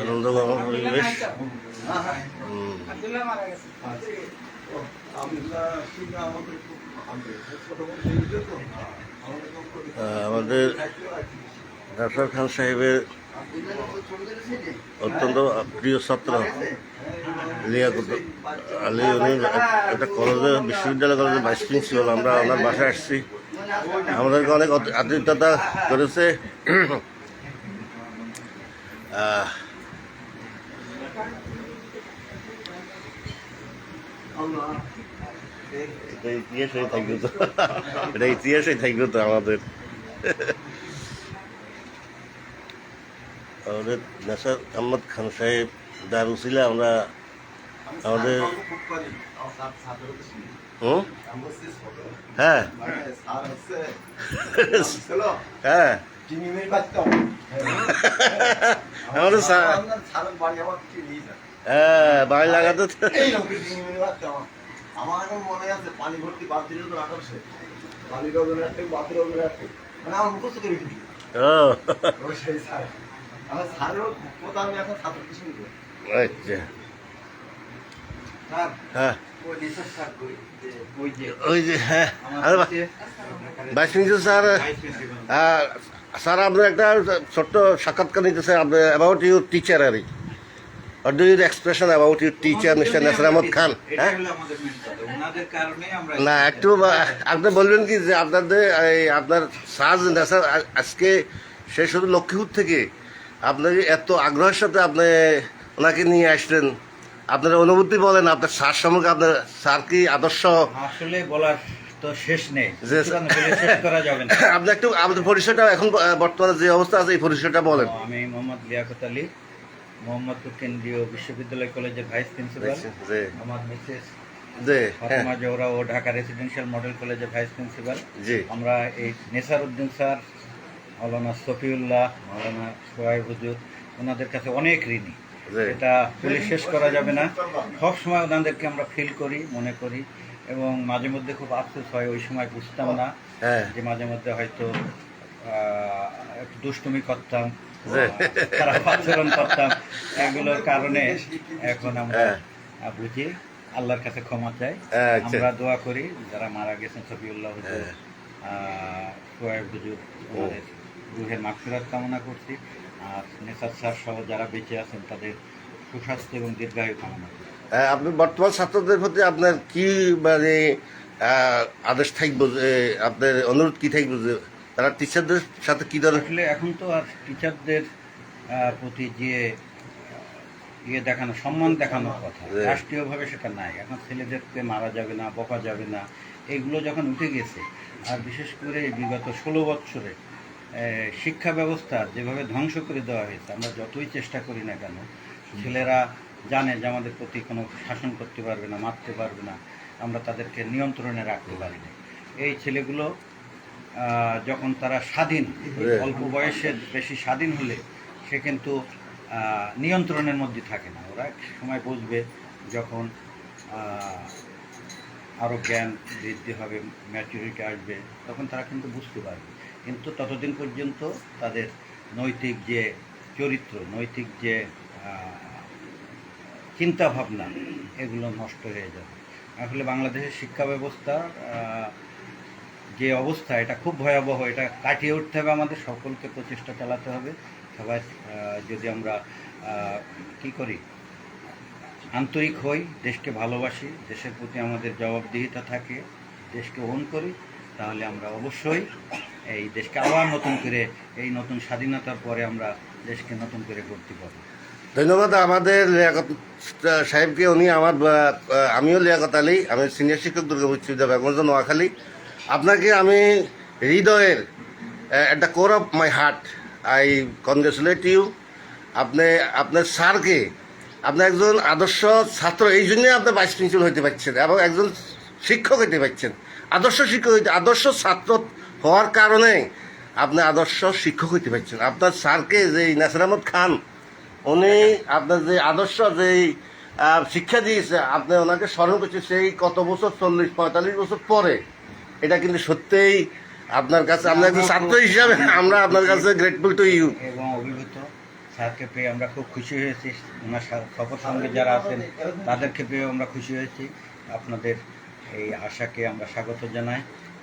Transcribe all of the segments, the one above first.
আনন্দ পরিবেশ আমাদের ডাক্তার খান সাহেবের অত্যন্ত প্রিয় ছাত্র। লিয়াকত আলী একটা কলেজে, বিশ্ববিদ্যালয় কলেজের ভাইস প্রিন্সিপাল আমরা ওনার বাসায় আসছি। আমাদেরকে অনেক আতিথ্যতা করেছে। থাকবে তো। এটা থাকবে তো আমাদের। আমাদের আহমদ খান সাহেব, দারুসিলা আমরা আমাদের হুম হ্যাঁ। হ্যাঁ। হ্যাঁ বাড়ি লাগাতে তো- আমার এখন মনে আছে পানি ভর্তি বাদ দিলে তো আঠারোশে পানি রোজন একটা বাতি রোজন একটা মানে আমার মুখস্থ করে ও সেই স্যার। আমার স্যারেরও কথা আমি এখন ছাত্র কি শুনব আচ্ছা। হ্যাঁ। ওই যে হ্যাঁ আরে বা- ভাইস স্যার স্যার আপনার একটা ছোট্ট সাক্ষাৎকার নিতে স্যার আপনার অ্যাবাউট ইউর টিচার আর What do you expression about your teacher, Mr. Nasir Ahmad Khan? হ্যাঁ? না একটু আপনি বলবেন কি যে আপনাদের আপনার সাজ নেশার আজকে সে শুধু লক্ষ্মীপুর থেকে আপনাকে এত আগ্রহের সাথে আপনি ওনাকে নিয়ে আসলেন আপনার অনুভূতি বলেন আপনার স্যার সম্পর্কে আপনার স্যার কি আদর্শ? আসলে বলার তো শেষ নেই। শেষ করা যাবে না। আপনি একটু আমাদের পরিচয়টা এখন বর্তমানে যে অবস্থা আছে এই পরিচয়টা বলেন। আমি মোহাম্মদ লিয়াকত আলী মোহাম্মদপুর কেন্দ্রীয় বিশ্ববিদ্যালয় কলেজের ভাইস প্রিন্সিপাল। আমার মিসেস হ্যাঁ ফাতেমা জোহরা ও ঢাকা রেসিডেন্সিয়াল মডেল কলেজের ভাইস প্রিন্সিপাল। আমরা এই নেসার উদ্দিন স্যার মৌলানা সফিউল্লাহ মৌলানা সোহাইব হুজুর ওনাদের কাছে অনেক ঋণী। এটা বলে শেষ করা যাবে না। সব সময় ওনাদেরকে আমরা ফিল করি মনে করি। এবং মাঝে মধ্যে খুব আফসোস হয় ওই সময় বুঝতাম না হ্যাঁ। যে মাঝে মধ্যে হয়তো একটু দুষ্টুমি করতাম খারাপ আচরণ করতাম। এগুলোর কারণে এখন আমরা হ্যাঁ। বুঝি আল্লাহর কাছে ক্ষমা চাই। আচ্ছা। আমরা দোয়া করি যারা মারা গেছেন সফিউল্লাহ হুজুর হ্যাঁ। আহ, সোহেব হুজুর রুহের মাগফিরাত কামনা করছি। আর নেসার স্যার সহ যারা বেঁচে আছেন তাদের সুস্বাস্থ্য এবং দীর্ঘায়ু কামনা করি হ্যাঁ, আপনি বর্তমান ছাত্রদের প্রতি আপনার কি মানে আদেশ থাকব যে আপনার অনুরোধ কি থাকব যে তারা টিচারদের সাথে কি ধরনের আসলে এখন তো আর টিচারদের প্রতি যে ইয়ে দেখানো সম্মান দেখানোর কথা রাষ্ট্রীয়ভাবে সেটা নাই। এখন ছেলেদেরকে মারা যাবে না বকা যাবে না এগুলো যখন উঠে গেছে আর বিশেষ করে বিগত ষোলো আহ, শিক্ষা ব্যবস্থা যেভাবে ধ্বংস করে দেওয়া হয়েছে, আমরা যতই চেষ্টা করি না কেন, ছেলেরা জানে যে আমাদের প্রতি কোনো শাসন করতে পারবে না, মারতে পারবে না, আমরা তাদেরকে নিয়ন্ত্রণে রাখতে পারি না। এই ছেলেগুলো যখন তারা স্বাধীন, অল্প বয়সে বেশি স্বাধীন হলে, সে কিন্তু নিয়ন্ত্রণের মধ্যে থাকে না। ওরা এক সময় বুঝবে যখন আরও জ্ঞান বৃদ্ধি হবে ম্যাচুরিটি আসবে, তখন তারা কিন্তু বুঝতে পারবে। কিন্তু ততদিন পর্যন্ত তাদের নৈতিক যে চরিত্র, নৈতিক যে চিন্তা ভাবনা এগুলো নষ্ট হয়ে যাবে। আসলে বাংলাদেশের শিক্ষা ব্যবস্থা যে অবস্থা, এটা খুব ভয়াবহ। এটা কাটিয়ে উঠতে হবে আমাদের সকলকে, প্রচেষ্টা চালাতে হবে। সবাই যদি আমরা কি করি, আন্তরিক হই, দেশকে ভালোবাসি, দেশের প্রতি আমাদের জবাবদিহিতা থাকে, দেশকে ওন করি, তাহলে আমরা অবশ্যই এই দেশকে আবার নতুন করে, এই নতুন স্বাধীনতার পরে আমরা দেশকে নতুন করে গড়তে পারব। ধন্যবাদ আমাদের লিয়াকত সাহেবকে। উনি আমার আমিও লিয়াকত আলী, আমি সিনিয়র শিক্ষক দুর্গাপুর বিশ্ববিদ্যালয় বেগমগঞ্জ নোয়াখালী। আপনাকে আমি হৃদয়ের the core of my heart I congratulate you. আপনি আপনার স্যারকে, আপনি একজন আদর্শ ছাত্র, এই জন্যই আপনি ভাইস প্রিন্সিপাল হইতে পারছেন এবং একজন শিক্ষক হইতে পারছেন। আদর্শ শিক্ষক হইতে, আদর্শ ছাত্র হওয়ার কারণে আপনি আদর্শ শিক্ষক হইতে পারছেন। আপনার স্যারকে যে নাসির আহমদ খান উনি আপনার যে আদর্শ যে শিক্ষা দিয়েছে আপনি ওনাকে স্মরণ করছেন সেই কত বছর চল্লিশ পঁয়তাল্লিশ বছর পরে। এটা কিন্তু সত্যিই আপনার কাছে আমরা একজন ছাত্র হিসাবে আমরা আপনার কাছে গ্রেটফুল টু ইউ এবং অভিভূত স্যারকে পেয়ে আমরা খুব খুশি হয়েছি। ওনার সা- সফর সঙ্গে যারা আছেন তাদেরকে পেয়েও আমরা খুশি হয়েছি। আপনাদের এই আশাকে আমরা স্বাগত জানাই।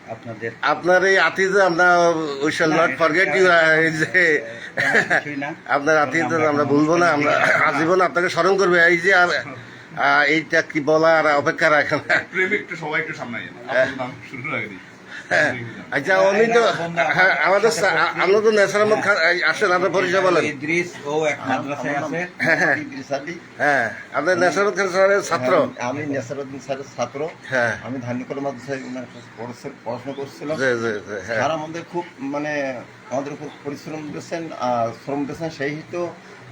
আপনাদের? আপনার এই আতিথ্য আমরা we shall not forget you যে আপনার আতিথ্য আমরা ভুলবো না আমরা আজীবন আপনাকে স্মরণ করবে। এই যে আর এইটা কি বলা আর অপেক্ষা রাখেন প্রেমে একটু সবাই একটু সামনে শুরু দিই আচ্ছা উনি তো হ্যাঁ আমাদের আমরা তো নেসার আহমদ খান এই আসেন আপনার পরিচয় বলেন। ইদ্রিস ও এক মাদ্রাসায় আছে। ইদ্রিস হ্যাঁ আপনার নেসার আহমদ খান স্যারের ছাত্র। হ্যাঁ, আমি স্যারের ছাত্র। হ্যাঁ। আমি ধান্যকলা মাদ্রাসায় ওনার পড়াশোনা- করছিলাম। জি জি জি হ্যাঁ। স্যার আমাদের খুব মানে আমাদের উপর পরিশ্রম দিয়েছেন আর শ্রম দিয়েছেন সেই হেতু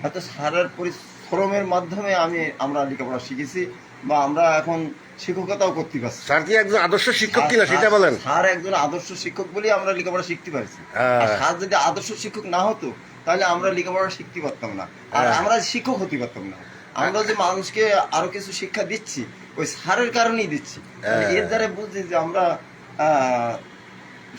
হয়তো স্যারের পরিশ্রমের মাধ্যমে আমি আমরা লেখাপড়া শিখেছি বা আমরা এখন শিক্ষকতাও করতে পারছি স্যার কি একজন আদর্শ শিক্ষক কিনা সেটা বলেন স্যার একজন আদর্শ শিক্ষক বলেই আমরা লেখাপড়া শিখতে পারছি হ্যাঁ। আর স্যার যদি আদর্শ শিক্ষক না হতো তাহলে আমরা লেখাপড়া শিখতে পারতাম না আর হ্যাঁ। আমরা শিক্ষক হতে পারতাম না আমরা যে মানুষকে আরও কিছু শিক্ষা দিচ্ছি ওই স্যারের কারণেই দিচ্ছি মানে হ্যাঁ। এর দ্বারা বুঝছি যে আমরা আহ,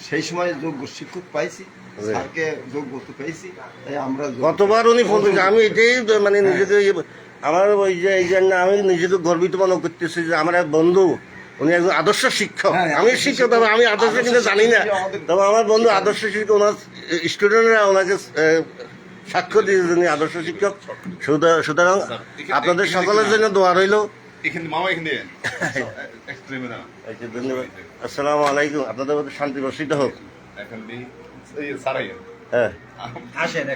সেই সময় যোগ্য শিক্ষক পাইছি। স্যারকে যোগ্য পেয়েছি তাই আমরা গতবার উনি ফোন আমি এটাই মানে নিজেকে ইয়ে- আমার ওই যে এই জন্য আমি নিজেকে গর্বিত মনে করতেছি যে আমার এক বন্ধু উনি একজন আদর্শ শিক্ষক। হ্যাঁ, আমি শিক্ষক তবে আমি আদর্শ কিন্তু জানি না। তবে আমার বন্ধু আদর্শ শিক্ষক ওনার স্টুডেন্টরা ওনাকে সাক্ষ্য দিয়ে উনি আদর্শ শিক্ষক। সুতরাং- সুতরাং আপনাদের সকলের জন্য দোয়া রইল। এখানে মামা এখানে দেন। এক্সট্রিমে না। ধন্যবাদ। আসসালামু আলাইকুম। আপনাদের মধ্যে শান্তি বর্ষিত হোক। এখন দিই এই সারাই হ্যাঁ। আসেন